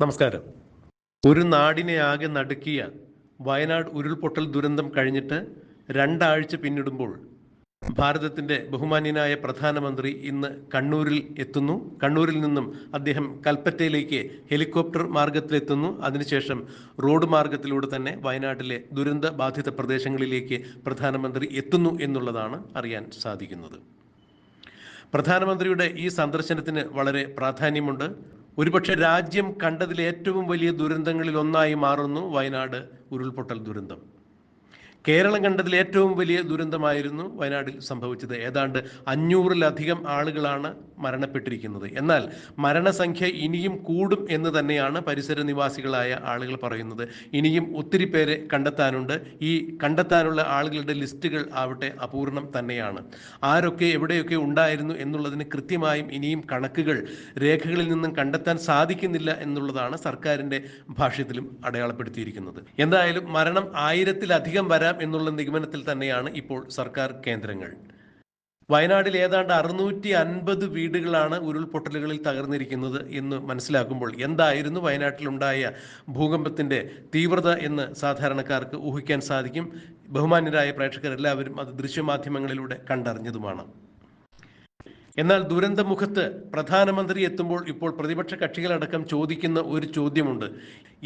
നമസ്കാരം. ഒരു നാടിനെ ആകെ നടുക്കിയ വയനാട് ഉരുൾപൊട്ടൽ ദുരന്തം കഴിഞ്ഞിട്ട് രണ്ടാഴ്ച പിന്നിടുമ്പോൾ ഭാരതത്തിന്റെ ബഹുമാന്യനായ പ്രധാനമന്ത്രി ഇന്ന് കണ്ണൂരിൽ എത്തുന്നു. കണ്ണൂരിൽ നിന്നും അദ്ദേഹം കൽപ്പറ്റയിലേക്ക് ഹെലികോപ്റ്റർ മാർഗത്തിലെത്തുന്നു. അതിനുശേഷം റോഡ് മാർഗത്തിലൂടെ തന്നെ വയനാട്ടിലെ ദുരന്ത ബാധിത പ്രദേശങ്ങളിലേക്ക് പ്രധാനമന്ത്രി എത്തുന്നു എന്നുള്ളതാണ് അറിയാൻ സാധിക്കുന്നത്. പ്രധാനമന്ത്രിയുടെ ഈ സന്ദർശനത്തിന് വളരെ പ്രാധാന്യമുണ്ട്. ഒരുപക്ഷെ രാജ്യം കണ്ടതിൽ ഏറ്റവും വലിയ ദുരന്തങ്ങളിൽ ഒന്നായി മാറുന്നു വയനാട് ഉരുൾപൊട്ടൽ ദുരന്തം. കേരളം കണ്ടതിൽ ഏറ്റവും വലിയ ദുരന്തമായിരുന്നു വയനാട്ടിൽ സംഭവിച്ചത്. ഏതാണ്ട് അഞ്ഞൂറിലധികം ആളുകളാണ് മരണപ്പെട്ടിരിക്കുന്നത്. എന്നാൽ മരണസംഖ്യ ഇനിയും കൂടും എന്ന് തന്നെയാണ് പരിസര നിവാസികളായ ആളുകൾ പറയുന്നത്. ഇനിയും ഒത്തിരി പേരെ കണ്ടെത്താനുണ്ട്. ഈ കണ്ടെത്താനുള്ള ആളുകളുടെ ലിസ്റ്റുകൾ ആവട്ടെ അപൂർണം തന്നെയാണ്. ആരൊക്കെ എവിടെയൊക്കെ ഉണ്ടായിരുന്നു എന്നുള്ളതിന് കൃത്യമായും ഇനിയും കണക്കുകൾ രേഖകളിൽ നിന്നും കണ്ടെത്താൻ സാധിക്കുന്നില്ല എന്നുള്ളതാണ് സർക്കാരിന്റെ ഭാഷ്യത്തിലും അടയാളപ്പെടുത്തിയിരിക്കുന്നത്. എന്തായാലും മരണം ആയിരത്തിലധികം വരാം എന്നുള്ള നിഗമനത്തിൽ തന്നെയാണ് ഇപ്പോൾ സർക്കാർ കേന്ദ്രങ്ങൾ. വയനാടിൽ ഏതാണ്ട് അറുന്നൂറ്റി അൻപത് വീടുകളാണ് ഉരുൾപൊട്ടലുകളിൽ തകർന്നിരിക്കുന്നത് എന്ന് മനസ്സിലാക്കുമ്പോൾ എന്തായിരുന്നു വയനാട്ടിലുണ്ടായ ഭൂകമ്പത്തിന്റെ തീവ്രത എന്ന് സാധാരണക്കാർക്ക് ഊഹിക്കാൻ സാധിക്കും. ബഹുമാന്യരായ പ്രേക്ഷകർ എല്ലാവരും അത് ദൃശ്യമാധ്യമങ്ങളിലൂടെ കണ്ടറിഞ്ഞതുമാണ്. എന്നാൽ ദുരന്തമുഖത്ത് പ്രധാനമന്ത്രി എത്തുമ്പോൾ ഇപ്പോൾ പ്രതിപക്ഷ കക്ഷികളടക്കം ചോദിക്കുന്ന ഒരു ചോദ്യമുണ്ട്.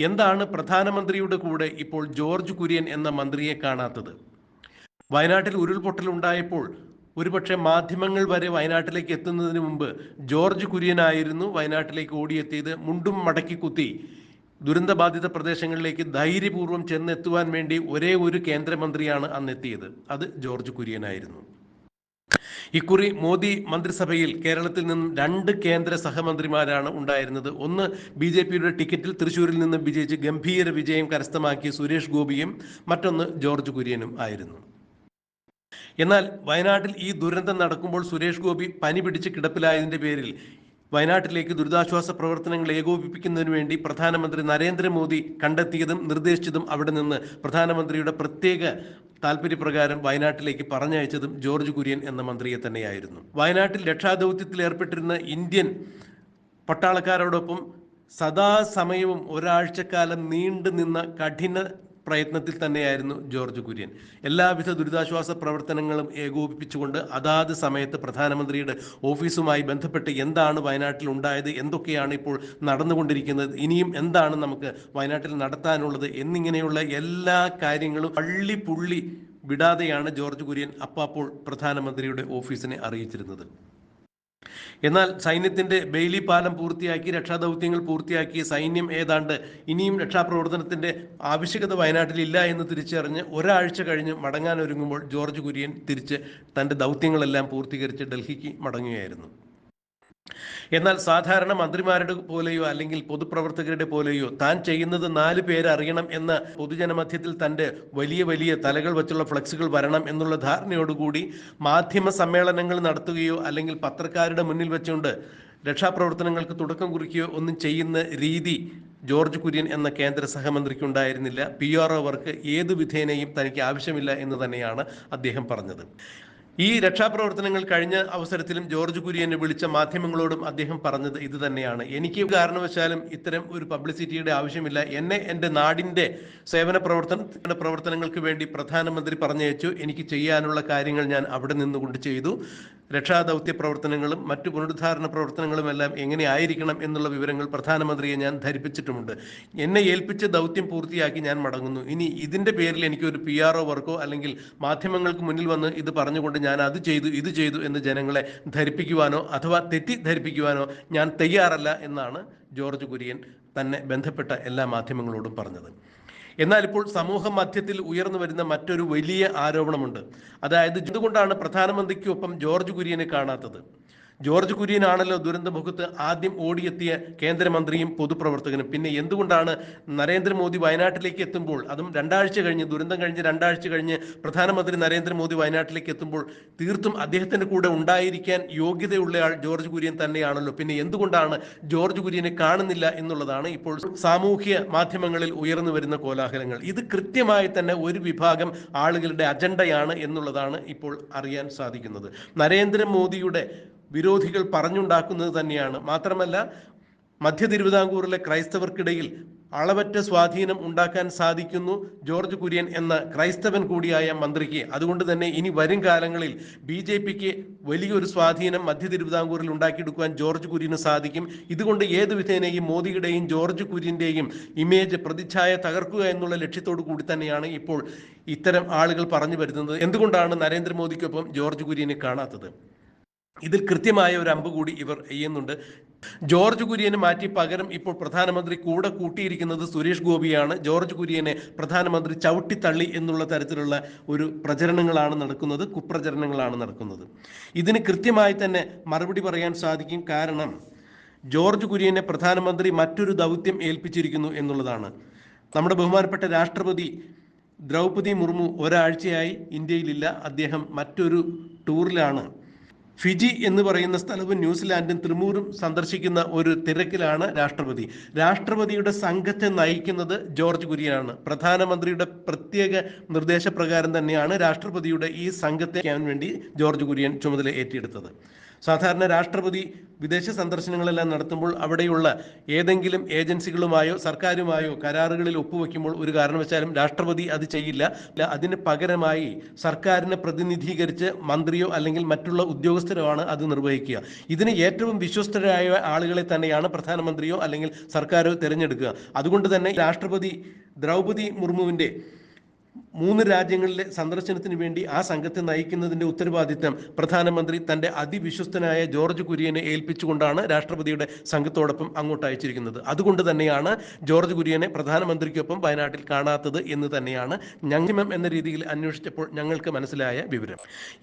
എന്താണ് പ്രധാനമന്ത്രിയുടെ കൂടെ ഇപ്പോൾ ജോർജ് കുര്യൻ എന്ന മന്ത്രിയെ കാണാത്തത്? വയനാട്ടിൽ ഉരുൾപൊട്ടൽ ഉണ്ടായപ്പോൾ ഒരുപക്ഷെ മാധ്യമങ്ങൾ വരെ വയനാട്ടിലേക്ക് എത്തുന്നതിന് മുമ്പ് ജോർജ് കുര്യനായിരുന്നു വയനാട്ടിലേക്ക് ഓടിയെത്തിയത്. മുണ്ടും മടക്കി കുത്തി ദുരന്തബാധിത പ്രദേശങ്ങളിലേക്ക് ധൈര്യപൂർവം ചെന്നെത്തുവാൻ വേണ്ടി ഒരേ ഒരു കേന്ദ്രമന്ത്രിയാണ് അന്നെത്തിയത്. അത് ജോർജ് കുര്യനായിരുന്നു. ഇക്കുറി മോദി മന്ത്രിസഭയിൽ കേരളത്തിൽ നിന്നും രണ്ട് കേന്ദ്ര സഹമന്ത്രിമാരാണ് ഉണ്ടായിരുന്നത്. ഒന്ന് ബി ജെ പിയുടെ ടിക്കറ്റിൽ തൃശൂരിൽ നിന്ന് വിജയിച്ച് ഗംഭീര വിജയം കരസ്ഥമാക്കിയ സുരേഷ് ഗോപിയും മറ്റൊന്ന് ജോർജ് കുര്യനും ആയിരുന്നു. എന്നാൽ വയനാട്ടിൽ ഈ ദുരന്തം നടക്കുമ്പോൾ സുരേഷ് ഗോപി പനി പിടിച്ച് കിടപ്പിലായതിന്റെ പേരിൽ വയനാട്ടിലേക്ക് ദുരിതാശ്വാസ പ്രവർത്തനങ്ങൾ ഏകോപിപ്പിക്കുന്നതിനു വേണ്ടി പ്രധാനമന്ത്രി നരേന്ദ്രമോദി കണ്ടെത്തിയതും നിർദ്ദേശിച്ചതും അവിടെ നിന്ന് പ്രധാനമന്ത്രിയുടെ പ്രത്യേക താല്പര്യപ്രകാരം വയനാട്ടിലേക്ക് പറഞ്ഞയച്ചതും ജോർജ് കുര്യൻ എന്ന മന്ത്രിയെ തന്നെയായിരുന്നു. വയനാട്ടിൽ രക്ഷാദൗത്യത്തിൽ ഏർപ്പെട്ടിരുന്ന ഇന്ത്യൻ പട്ടാളക്കാരോടൊപ്പം സദാസമയവും ഒരാഴ്ചക്കാലം നീണ്ടു നിന്ന കഠിന പ്രയത്നത്തിൽ തന്നെയായിരുന്നു ജോർജ് കുര്യൻ. എല്ലാവിധ ദുരിതാശ്വാസ പ്രവർത്തനങ്ങളും ഏകോപിപ്പിച്ചുകൊണ്ട് അതാത് സമയത്ത് പ്രധാനമന്ത്രിയുടെ ഓഫീസുമായി ബന്ധപ്പെട്ട് എന്താണ് വയനാട്ടിൽ ഉണ്ടായത് എന്തൊക്കെയാണ് ഇപ്പോൾ നടന്നുകൊണ്ടിരിക്കുന്നത് ഇനിയും എന്താണ് നമുക്ക് വയനാട്ടിൽ നടത്താനുള്ളത് എന്നിങ്ങനെയുള്ള എല്ലാ കാര്യങ്ങളും പള്ളി പുള്ളി വിടാതെയാണ് ജോർജ് കുര്യൻ അപ്പാപ്പോൾ പ്രധാനമന്ത്രിയുടെ ഓഫീസിനെ അറിയിച്ചിരുന്നത്. എന്നാൽ സൈന്യത്തിന്റെ ബെയിലി പാലം പൂർത്തിയാക്കി രക്ഷാദൗത്യങ്ങൾ പൂർത്തിയാക്കി സൈന്യം ഏതാണ്ട് ഇനിയും രക്ഷാപ്രവർത്തനത്തിന്റെ ആവശ്യകത വയനാട്ടിലില്ല എന്ന് തിരിച്ചറിഞ്ഞ് ഒരാഴ്ച കഴിഞ്ഞ് മടങ്ങാൻ ഒരുങ്ങുമ്പോൾ ജോർജ് കുര്യൻ തിരിച്ച് തന്റെ ദൗത്യങ്ങളെല്ലാം പൂർത്തീകരിച്ച് ഡൽഹിക്ക് മടങ്ങുകയായിരുന്നു. എന്നാൽ സാധാരണ മന്ത്രിമാരുടെ പോലെയോ അല്ലെങ്കിൽ പൊതുപ്രവർത്തകരുടെ പോലെയോ താൻ ചെയ്യുന്നത് നാല് പേര് അറിയണം എന്ന പൊതുജനമധ്യത്തിൽ തന്റെ വലിയ വലിയ തലകൾ വെച്ചുള്ള ഫ്ലക്സുകൾ വരണം എന്നുള്ള ധാരണയോടുകൂടി മാധ്യമ സമ്മേളനങ്ങൾ നടത്തുകയോ അല്ലെങ്കിൽ പത്രക്കാരുടെ മുന്നിൽ വെച്ചുകൊണ്ട് രക്ഷാപ്രവർത്തനങ്ങൾക്ക് തുടക്കം കുറിക്കുകയോ ഒന്നും ചെയ്യുന്ന രീതി ജോർജ് കുര്യൻ എന്ന കേന്ദ്ര സഹമന്ത്രിക്ക് ഉണ്ടായിരുന്നില്ല പി ആർ ഒ വർക്ക് ഏത് വിധേനയും തനിക്ക് ആവശ്യമില്ല എന്ന് തന്നെയാണ് അദ്ദേഹം പറഞ്ഞത്. ഈ രക്ഷാപ്രവർത്തനങ്ങൾ കഴിഞ്ഞ അവസരത്തിലും ജോർജ് കുര്യനെ വിളിച്ച മാധ്യമങ്ങളോടും അദ്ദേഹം പറഞ്ഞത് ഇത് തന്നെയാണ്. എനിക്ക് കാരണവശാലും ഇത്തരം ഒരു പബ്ലിസിറ്റിയുടെ ആവശ്യമില്ല. എന്നെ എന്റെ നാടിന്റെ സേവന പ്രവർത്തന പ്രവർത്തനങ്ങൾക്ക് വേണ്ടി പ്രധാനമന്ത്രി പറഞ്ഞയച്ചു. എനിക്ക് ചെയ്യാനുള്ള കാര്യങ്ങൾ ഞാൻ അവിടെ നിന്നുകൊണ്ട് ചെയ്തു. രക്ഷാദൗത്യ പ്രവർത്തനങ്ങളും മറ്റു പുനരുദ്ധാരണ പ്രവർത്തനങ്ങളും എല്ലാം എങ്ങനെ ആയിരിക്കണം എന്നുള്ള വിവരങ്ങൾ പ്രധാനമന്ത്രിയെ ഞാൻ ധരിപ്പിച്ചിട്ടുമുണ്ട്. എന്നെ ഏൽപ്പിച്ച ദൗത്യം പൂർത്തിയാക്കി ഞാൻ മടങ്ങുന്നു. ഇനി ഇതിന്റെ പേരിൽ എനിക്ക് ഒരു പി ആർ ഒ വർക്കോ അല്ലെങ്കിൽ മാധ്യമങ്ങൾക്ക് മുന്നിൽ വന്ന് ഇത് പറഞ്ഞുകൊണ്ട് ഞാൻ അത് ചെയ്തു ഇത് ചെയ്തു എന്ന് ജനങ്ങളെ ധരിപ്പിക്കുവാനോ അഥവാ തെറ്റിദ്ധരിപ്പിക്കുവാനോ ഞാൻ തയ്യാറല്ല എന്നാണ് ജോർജ് കുര്യൻ തന്നെ ബന്ധപ്പെട്ട എല്ലാ മാധ്യമങ്ങളോടും പറഞ്ഞത്. എന്നാൽ ഇപ്പോൾ സമൂഹ മധ്യത്തിൽ ഉയർന്നു വരുന്ന മറ്റൊരു വലിയ ആരോപണമുണ്ട്. അതായത് എന്തുകൊണ്ടാണ് പ്രധാനമന്ത്രിക്കൊപ്പം ജോർജ് കുര്യനെ കാണാത്തത്? ജോർജ് കുര്യൻ കുര്യനാണല്ലോ ദുരന്തമുഖത്ത് ആദ്യം ഓടിയെത്തിയ കേന്ദ്രമന്ത്രിയും പൊതുപ്രവർത്തകനും. പിന്നെ എന്തുകൊണ്ടാണ് നരേന്ദ്രമോദി വയനാട്ടിലേക്ക് എത്തുമ്പോൾ അതും രണ്ടാഴ്ച കഴിഞ്ഞ് ദുരന്തം കഴിഞ്ഞ് രണ്ടാഴ്ച കഴിഞ്ഞ് പ്രധാനമന്ത്രി നരേന്ദ്രമോദി വയനാട്ടിലേക്ക് എത്തുമ്പോൾ തീർത്തും അദ്ദേഹത്തിന്റെ കൂടെ ഉണ്ടായിരിക്കാൻ യോഗ്യതയുള്ളയാൾ ജോർജ് കുര്യൻ തന്നെയാണല്ലോ. പിന്നെ എന്തുകൊണ്ടാണ് ജോർജ് കുര്യനെ കാണുന്നില്ല എന്നുള്ളതാണ് ഇപ്പോൾ സാമൂഹ്യ മാധ്യമങ്ങളിൽ ഉയർന്നു വരുന്ന കോലാഹലങ്ങൾ. ഇത് കൃത്യമായി തന്നെ ഒരു വിഭാഗം ആളുകളുടെ അജണ്ടയാണ് എന്നുള്ളതാണ് ഇപ്പോൾ അറിയാൻ സാധിക്കുന്നത്. നരേന്ദ്രമോദിയുടെ വിരോധികൾ പറഞ്ഞുണ്ടാക്കുന്നത് തന്നെയാണ്. മാത്രമല്ല മധ്യ തിരുവിതാംകൂറിലെ ക്രൈസ്തവർക്കിടയിൽ അളവറ്റ സ്വാധീനം ഉണ്ടാക്കാൻ സാധിക്കുന്നു ജോർജ് കുര്യൻ എന്ന ക്രൈസ്തവൻ കൂടിയായ മന്ത്രിക്ക്. അതുകൊണ്ട് തന്നെ ഇനി വരും കാലങ്ങളിൽ ബി ജെ പിക്ക് വലിയൊരു സ്വാധീനം മധ്യ തിരുവിതാംകൂറിൽ ഉണ്ടാക്കിയെടുക്കുവാൻ ജോർജ് കുര്യന് സാധിക്കും. ഇതുകൊണ്ട് ഏത് വിധേനയും മോദിയുടെയും ജോർജ് കുര്യന്റെയും ഇമേജ് പ്രതിച്ഛായ തകർക്കുക എന്നുള്ള ലക്ഷ്യത്തോടു കൂടി തന്നെയാണ് ഇപ്പോൾ ഇത്തരം ആളുകൾ പറഞ്ഞു വരുന്നത്. എന്തുകൊണ്ടാണ് നരേന്ദ്രമോദിക്കൊപ്പം ജോർജ് കുര്യനെ കാണാത്തത്? ഇതിൽ കൃത്യമായ ഒരു അമ്പ് കൂടി ഇവർ ചെയ്യുന്നുണ്ട്. ജോർജ് കുര്യനെ മാറ്റി പകരം ഇപ്പോൾ പ്രധാനമന്ത്രി കൂടെ കൂട്ടിയിരിക്കുന്നത് സുരേഷ് ഗോപിയാണ്. ജോർജ് കുര്യനെ പ്രധാനമന്ത്രി ചവിട്ടിത്തള്ളി എന്നുള്ള തരത്തിലുള്ള ഒരു പ്രചരണങ്ങളാണ് നടക്കുന്നത് കുപ്രചരണങ്ങളാണ് നടക്കുന്നത്. ഇതിന് കൃത്യമായി തന്നെ മറുപടി പറയാൻ സാധിക്കും. കാരണം ജോർജ് കുര്യനെ പ്രധാനമന്ത്രി മറ്റൊരു ദൗത്യം ഏൽപ്പിച്ചിരിക്കുന്നു എന്നുള്ളതാണ്. നമ്മുടെ ബഹുമാനപ്പെട്ട രാഷ്ട്രപതി ദ്രൗപദി മുർമു ഒരാഴ്ചയായി ഇന്ത്യയിലില്ല. അദ്ദേഹം മറ്റൊരു ടൂറിലാണ് ഫിജി എന്ന് പറയുന്ന സ്ഥലവും ന്യൂസിലാൻഡും തൃമൂരും സന്ദർശിക്കുന്ന ഒരു തിരക്കിലാണ് രാഷ്ട്രപതി. രാഷ്ട്രപതിയുടെ സംഘത്തെ നയിക്കുന്നത് ജോർജ് കുര്യനാണ്. പ്രധാനമന്ത്രിയുടെ പ്രത്യേക നിർദ്ദേശപ്രകാരം തന്നെയാണ് രാഷ്ട്രപതിയുടെ ഈ സംഘത്തെ വേണ്ടി ജോർജ് കുര്യൻ ചുമതല ഏറ്റെടുത്തത്. സാധാരണ രാഷ്ട്രപതി വിദേശ സന്ദർശനങ്ങളെല്ലാം നടത്തുമ്പോൾ അവിടെയുള്ള ഏതെങ്കിലും ഏജൻസികളുമായോ സർക്കാരുമായോ കരാറുകളിൽ ഒപ്പുവെക്കുമ്പോൾ ഒരു കാരണവശാലും രാഷ്ട്രപതി അത് ചെയ്യില്ല. അതിന് പകരമായി സർക്കാരിനെ പ്രതിനിധീകരിച്ച് മന്ത്രിയോ അല്ലെങ്കിൽ മറ്റുള്ള ഉദ്യോഗസ്ഥരോ ആണ് അത് നിർവഹിക്കുക. ഇതിന് ഏറ്റവും വിശ്വസ്തരായ ആളുകളെ തന്നെയാണ് പ്രധാനമന്ത്രിയോ അല്ലെങ്കിൽ സർക്കാരോ തിരഞ്ഞെടുക്കുക. അതുകൊണ്ട് തന്നെ രാഷ്ട്രപതി ദ്രൗപതി മുർമുവിന്റെ മൂന്ന് രാജ്യങ്ങളിലെ സന്ദർശനത്തിന് വേണ്ടി ആ സംഘത്തെ നയിക്കുന്നതിന്റെ ഉത്തരവാദിത്തം പ്രധാനമന്ത്രി തന്റെ അതിവിശ്വസ്തനായ ജോർജ് കുര്യനെ ഏൽപ്പിച്ചുകൊണ്ടാണ് രാഷ്ട്രപതിയുടെ സംഘത്തോടൊപ്പം അങ്ങോട്ട് അയച്ചിരിക്കുന്നത്. അതുകൊണ്ട് തന്നെയാണ് ജോർജ് കുര്യനെ പ്രധാനമന്ത്രിക്കൊപ്പം വയനാട്ടിൽ കാണാത്തത് എന്ന് തന്നെയാണ് ഞങ്ങിമം എന്ന രീതിയിൽ അന്വേഷിച്ചപ്പോൾ ഞങ്ങൾക്ക് മനസ്സിലായ വിവരം.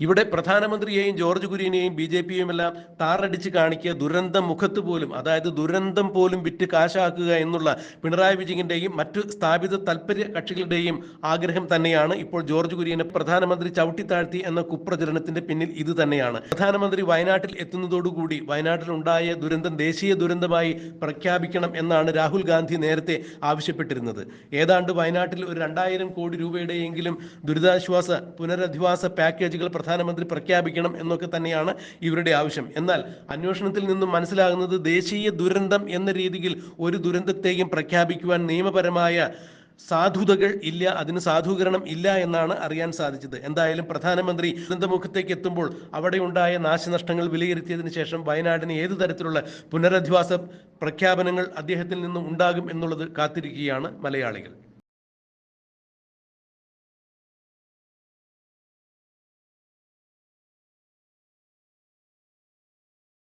ഇവിടെ പ്രധാനമന്ത്രിയെയും ജോർജ് കുര്യനെയും ബി ജെ പിയും എല്ലാം താറടിച്ച് കാണിക്കുക ദുരന്തം മുഖത്ത് പോലും അതായത് ദുരന്തം പോലും വിറ്റ് കാശാക്കുക എന്നുള്ള പിണറായി വിജയന്റെയും മറ്റു സ്ഥാപിത താല്പര്യ കക്ഷികളുടെയും ആഗ്രഹം തന്നെയാണ് ഇപ്പോൾ ജോർജ് കുര്യനെ പ്രധാനമന്ത്രി ചവിട്ടിത്താഴ്ത്തി എന്ന കുപ്രചരണത്തിന്റെ പിന്നിൽ ഇത് തന്നെയാണ്. പ്രധാനമന്ത്രി വയനാട്ടിൽ എത്തുന്നതോടുകൂടി വയനാട്ടിൽ ഉണ്ടായ ദുരന്തം ദേശീയ ദുരന്തമായി പ്രഖ്യാപിക്കണം എന്നാണ് രാഹുൽ ഗാന്ധി നേരത്തെ ആവശ്യപ്പെട്ടിരുന്നത്. ഏതാണ്ട് വയനാട്ടിൽ ഒരു രണ്ടായിരം കോടി രൂപയുടെയെങ്കിലും ദുരിതാശ്വാസ പുനരധിവാസ പാക്കേജുകൾ പ്രധാനമന്ത്രി പ്രഖ്യാപിക്കണം എന്നൊക്കെ തന്നെയാണ് ഇവരുടെ ആവശ്യം. എന്നാൽ അന്വേഷണത്തിൽ നിന്നും മനസ്സിലാകുന്നത് ദേശീയ ദുരന്തം എന്ന രീതിയിൽ ഒരു ദുരന്തത്തെയും പ്രഖ്യാപിക്കുവാൻ നിയമപരമായ സാധുതകൾ ഇല്ല അതിന് സാധൂകരണം ഇല്ല എന്നാണ് അറിയാൻ സാധിച്ചത്. എന്തായാലും പ്രധാനമന്ത്രി ദുരന്തമുഖത്തേക്ക് എത്തുമ്പോൾ അവിടെ ഉണ്ടായ നാശനഷ്ടങ്ങൾ വിലയിരുത്തിയതിനു ശേഷം വയനാടിന് ഏതു തരത്തിലുള്ള പുനരധിവാസ പ്രഖ്യാപനങ്ങൾ അദ്ദേഹത്തിൽ നിന്നും ഉണ്ടാകും എന്നുള്ളത് കാത്തിരിക്കുകയാണ് മലയാളികൾ.